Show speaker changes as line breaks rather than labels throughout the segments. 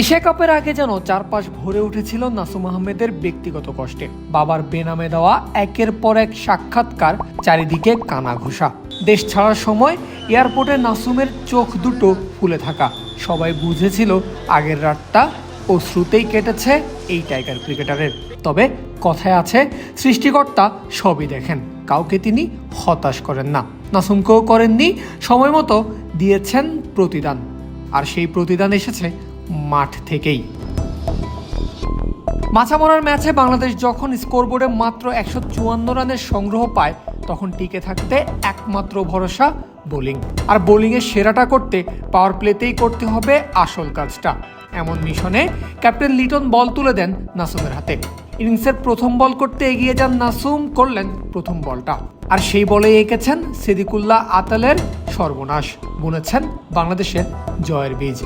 Asia কাপের আগে যেন চারপাশ ভরে উঠেছিল নাসুম আহমেদের ব্যক্তিগত কষ্টে। বাবার বেনামে দেওয়া একের পর এক সাক্ষাৎকার চারিদিকে কানা ঘোষা দেশ ছাড়ার সময় এয়ারপোর্টে নাসুমের চোখ দুটো ফুলে থাকা। সবাই বুঝেছিল আগের রাতটা ও শ্রুতেই কেটেছে এই টাইগার ক্রিকেটারের। তবে কথায় আছে, সৃষ্টিকর্তা সবই দেখেন, কাউকে তিনি হতাশ করেন না। নাসুমকেও করেননি, সময় মতো দিয়েছেন প্রতিদান। আর সেই প্রতিদান এসেছে মাঠ থেকেই। মাছামরার ম্যাচে বাংলাদেশ যখন স্কোরবোর্ডে মাত্র একশো চুয়ান্ন রানের সংগ্রহ পায়, তখন টিকে থাকতে একমাত্র ভরসা বোলিং। আর বোলিংয়ের সেরাটা করতে পাওয়ার প্লেতেই করতে হবে আসল কাজটা। এমন মিশনে ক্যাপ্টেন লিটন বল তুলে দেন নাসুমের হাতে। ইনিংসের প্রথম বল করতে এগিয়ে যান নাসুম, করলেন প্রথম বলটা। আর সেই বলে এঁকেছেন সিদিকুল্লাহ আতালের সর্বনাশ, বুনেছেন বাংলাদেশের জয়ের বীজ।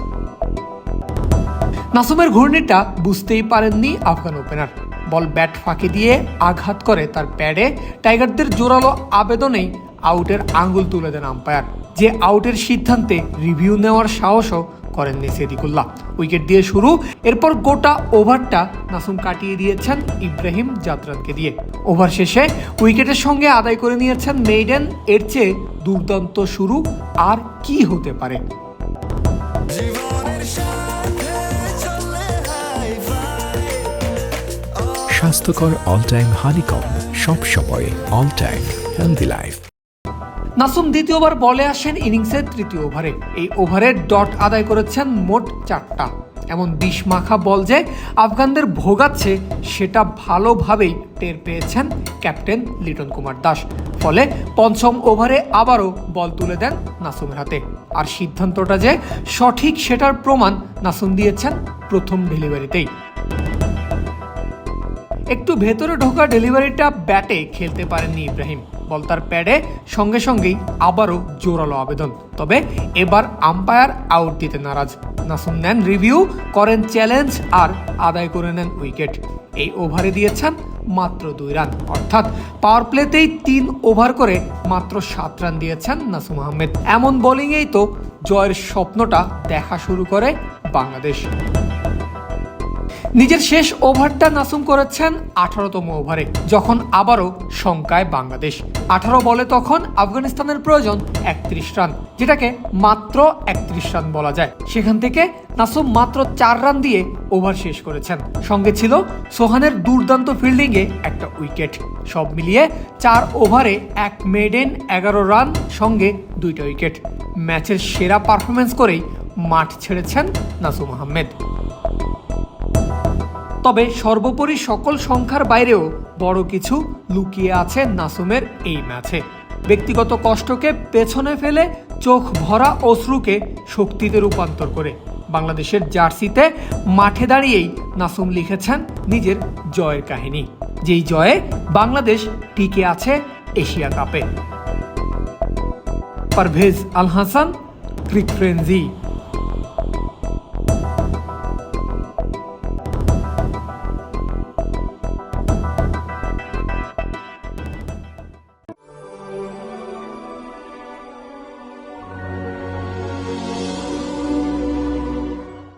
নাসুমের ঘূর্ণিটা বুঝতেই পারেননি আফগান ওপেনার বল ব্যাট ফাঁকি দিয়ে আঘাত করে তার প্যাডে টাইগারদের জোরালো আবেদনেই আউটের আঙ্গুল তুলে দেন আম্পায়ার যে আউটের সিদ্ধান্তে রিভিউ নেওয়ার সাহসও করেননি সেদিকুল্লাহ। উইকেট দিয়ে শুরু, এরপর গোটা ওভারটা নাসুম কাটিয়ে দিয়েছেন ইব্রাহিম জাতরানকে দিয়ে। ওভার শেষে উইকেটের সঙ্গে আদায় করে নিয়েছেন মেইডেন। এর চেয়ে দুর্দান্ত শুরু আর কি হতে পারে?
স্বাস্থ্যকর অল টাইম হানিকম সব সময় all time healthy life
Nasum দ্বিতীয়বার বলে আসেন ইনিংসের তৃতীয় ওভারে। এই ওভারে ডট আদায় করেছেন মোট চারটা। এমন বিষ মাখা বল যে আফগানদের ভোগাচ্ছে, সেটা ভালোভাবেই টের পেয়েছেন ক্যাপ্টেন লিটন কুমার দাস। ফলে পঞ্চম ওভারে আবারও বল তুলে দেন নাসুমের হাতে। আর সিদ্ধান্তটা যে সঠিক, সেটার প্রমাণ নাসুম দিয়েছেন প্রথম ডেলিভারিতেই। একটু ভেতরে ঢোকা ডেলিভারিটা ব্যাটে খেলতে পারেননি ইব্রাহিম। বল তার প্যাডে সঙ্গে সঙ্গেই আবারও জোরালো আবেদন। তবে এবার আম্পায়ার আউট দিতে নারাজ। নাসুম নেন রিভিউ করেন চ্যালেঞ্জ আর আদায় করে নেন উইকেট এই ওভারে দিয়েছেন মাত্র দুই রান। অর্থাৎ পাওয়ার প্লেতেই তিন ওভার করে মাত্র সাত রান দিয়েছেন নাসুম আহমেদ। এমন বোলিংয়েই তো জয়ের স্বপ্নটা দেখা শুরু করে বাংলাদেশ। নিজের শেষ ওভারটা নাসুম করেছেন আঠারোতম ওভারে, যখন আবারও শঙ্কায় বাংলাদেশ। আঠারো বলে তখন আফগানিস্তানের প্রয়োজন একত্রিশ রান, যেটাকে মাত্র একত্রিশ রান বলা যায়। সেখান থেকে নাসুম মাত্র চার রান দিয়ে ওভার শেষ করেছেন। সঙ্গে ছিল সোহানের দুর্দান্ত ফিল্ডিংয়ে একটা উইকেট। সব মিলিয়ে চার ওভারে এক মেডেন এগারো রান, সঙ্গে দুইটা উইকেট। ম্যাচের সেরা পারফরমেন্স করেই মাঠ ছেড়েছেন নাসুম আহমেদ। তবে সর্বোপরি সকল সংখ্যার বাইরেও বড় কিছু লুকিয়ে আছে নাসুমের এই ম্যাচে। ব্যক্তিগত কষ্টকে পেছনে ফেলে চোখ ভরা অশ্রুকে শক্তিতে রূপান্তর করে। বাংলাদেশের জার্সিতে মাঠে দাঁড়িয়েই নাসুম লিখেছেন নিজের জয়ের কাহিনী। যেই জয়ে বাংলাদেশ টিকে আছে এশিয়া কাপে। পারভেজ আল হাসান ক্রিক ফ্রেন্সি।